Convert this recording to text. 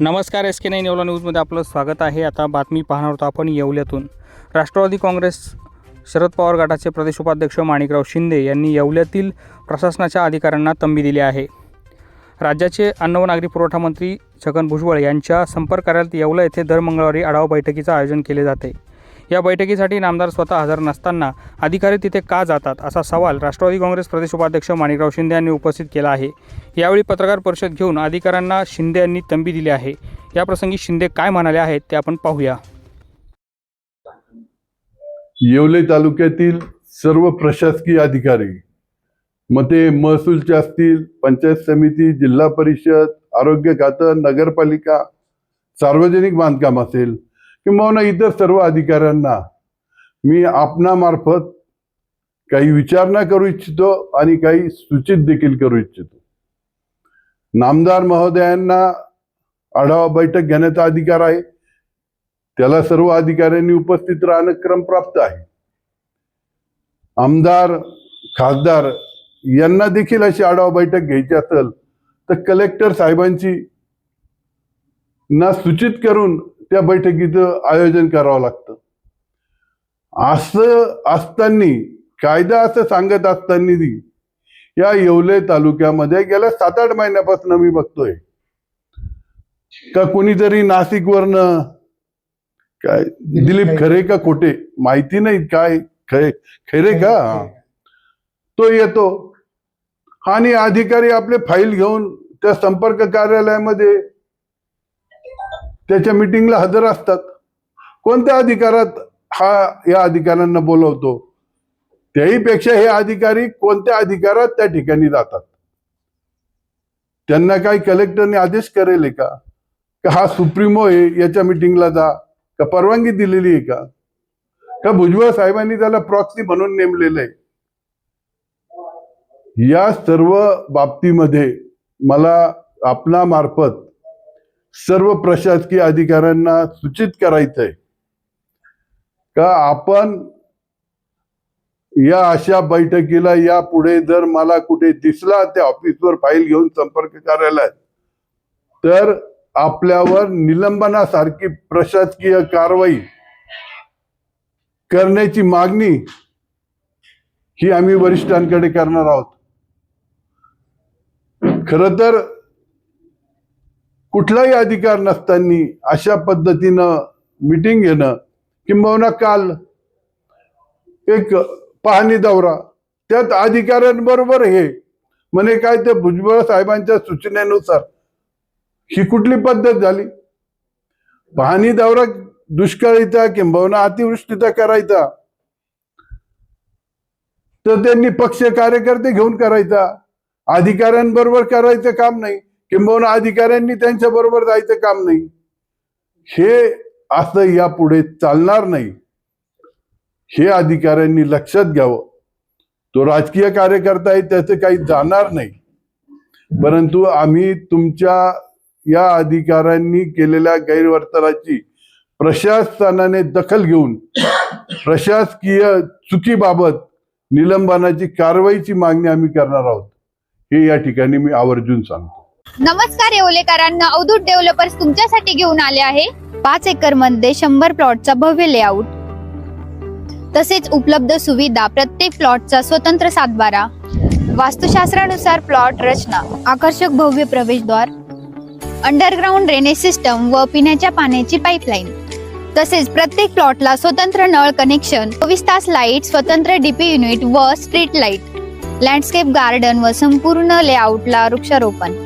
नमस्कार S K nine Yeola न्यूजमध्ये आपलं स्वागत आहे. आता बातमी पाहणार होतो आपण येवल्यातून. राष्ट्रवादी काँग्रेस शरद पवार गटाचे प्रदेश उपाध्यक्ष माणिकराव शिंदे यांनी येवल्यातील प्रशासनाच्या अधिकाऱ्यांना तंबी दिली आहे. राज्याचे अन्न व नागरी पुरवठा मंत्री छगन भुजबळ यांच्या संपर्क कार्यालयात येवला येथे दर मंगळवारी आढावा बैठकीचं आयोजन केले जाते. या बैठकीसाठी नामदार स्वतः हजर नसताना अधिकारी तिथे का जातात असा सवाल राष्ट्रवादी काँग्रेस प्रदेश उपाध्यक्ष माणिकराव शिंदे यांनी उपस्थित केला आहे. यावेळी पत्रकार परिषद घेऊन अधिकाऱ्यांना शिंदे यांनी तंबी दिली आहे. याप्रसंगी शिंदे काय म्हणाले आहेत ते आपण पाहूया. येवले तालुक्यातील सर्व प्रशासकीय अधिकारी मग ते महसूलचे असतील पंचायत समिती जिल्हा परिषद आरोग्य खातं नगरपालिका सार्वजनिक बांधकाम असेल किंबहुना इतर सर्व अधिकाऱ्यांना. मी आपणामार्फत काही विचारणा करू इच्छितो आणि काही सूचित देखील करू इच्छितो. नामदार महोदयांना आढावा बैठक घेण्याचा अधिकार आहे. त्याला सर्व अधिकाऱ्यांनी उपस्थित राहणं क्रमप्राप्त आहे. आमदार खासदार यांना देखील अशी आढावा बैठक घ्यायची असेल तर कलेक्टर साहेबांची ना सूचित करून त्या बैठकीचं आयोजन करावं लागतं. असं असताना कायदा असं सांगत असताना या येवले तालुक्यामध्ये गेल्या सात आठ महिन्यापासून मी बघतोय. का कोणीतरी नाशिकवरनं काय दिलीप खरे का खोटे? माहिती नाही काय? खरे खरे का. तो येतो. आणि अधिकारी आपले फाईल घेऊन त्या संपर्क कार्यालयामध्ये त्याच्या मिटिंगला हजर असतात. कोणत्या अधिकारात हा या अधिकाऱ्यांना बोलवतो? त्याही पेक्षा हे अधिकारी कोणत्या अधिकारात त्या ठिकाणी जातात? त्यांना काही कलेक्टरने आदेश करेल का? का हा सुप्रीमो आहे याच्या मिटिंगला जा? का परवानगी दिलेली आहे का? का भुजबळ साहेबांनी त्याला प्रॉक्सी म्हणून नेमलेलं आहे? या सर्व बाबतीमध्ये मला आपणामार्फत सर्व प्रशासकीय अधिकाऱ्यांना सूचित करायचंय का आपण या अशा बैठकीला या पुढे जर मला कुठे दिसला त्या ऑफिसवर फाईल घेऊन संपर्क कार्यालयात तर आपल्यावर निलंबनासारखी प्रशासकीय कारवाई करण्याची मागणी ही आम्ही वरिष्ठांकडे करणार आहोत. खर तर कुठलाही अधिकार नसताना अशा पद्धतीनं मिटिंग घेणं किंबहुना काल एक पाहणी दौरा. त्यात अधिकाऱ्यांबरोबर हे म्हणे काय ते भुजबळ साहेबांच्या सूचनेनुसार ही कुठली पद्धत झाली? पाहणी दौरा दुष्काळीचा किंबहुना अतिवृष्टीचा करायचा. तर त्यांनी पक्ष कार्यकर्ते घेऊन करायचा. अधिकाऱ्यांबरोबर करायचं काम नाही. किंबहुना अधिकाऱ्यांनी त्यांच्या बरोबर जायचं काम नाही. हे असं यापुढे चालणार नाही. हे अधिकाऱ्यांनी लक्षात घ्यावं. तो राजकीय कार्यकर्ता आहे त्याचं काही जाणार नाही. परंतु आम्ही तुमच्या या अधिकाऱ्यांनी केलेल्या गैरवर्तनाची प्रशासनाने दखल घेऊन प्रशासकीय चुकीबाबत निलंबनाची कारवाईची मागणी आम्ही करणार आहोत. हे या ठिकाणी मी आवर्जून सांगतो. नमस्कार येवलेकरांना अवधूत डेव्हलपर्स तुमच्यासाठी घेऊन आले आहे. पाच एकरमध्ये शंभर प्लॉटचा भव्य लेआउट. तसेच उपलब्ध सुविधा प्रत्येक प्लॉटचा स्वतंत्र सातबारा. वास्तुशास्त्रानुसार प्लॉट रचना आकर्षक भव्य प्रवेशद्वार अंडरग्राउंड ड्रेनेज सिस्टम व पिण्याच्या पाण्याची पाईपलाईन तसेच प्रत्येक प्लॉटला स्वतंत्र नळ कनेक्शन चोवीस तास लाइट स्वतंत्र डीपी युनिट व स्ट्रीट लाइट लँडस्केप गार्डन व संपूर्ण लेआउटला वृक्षारोपण.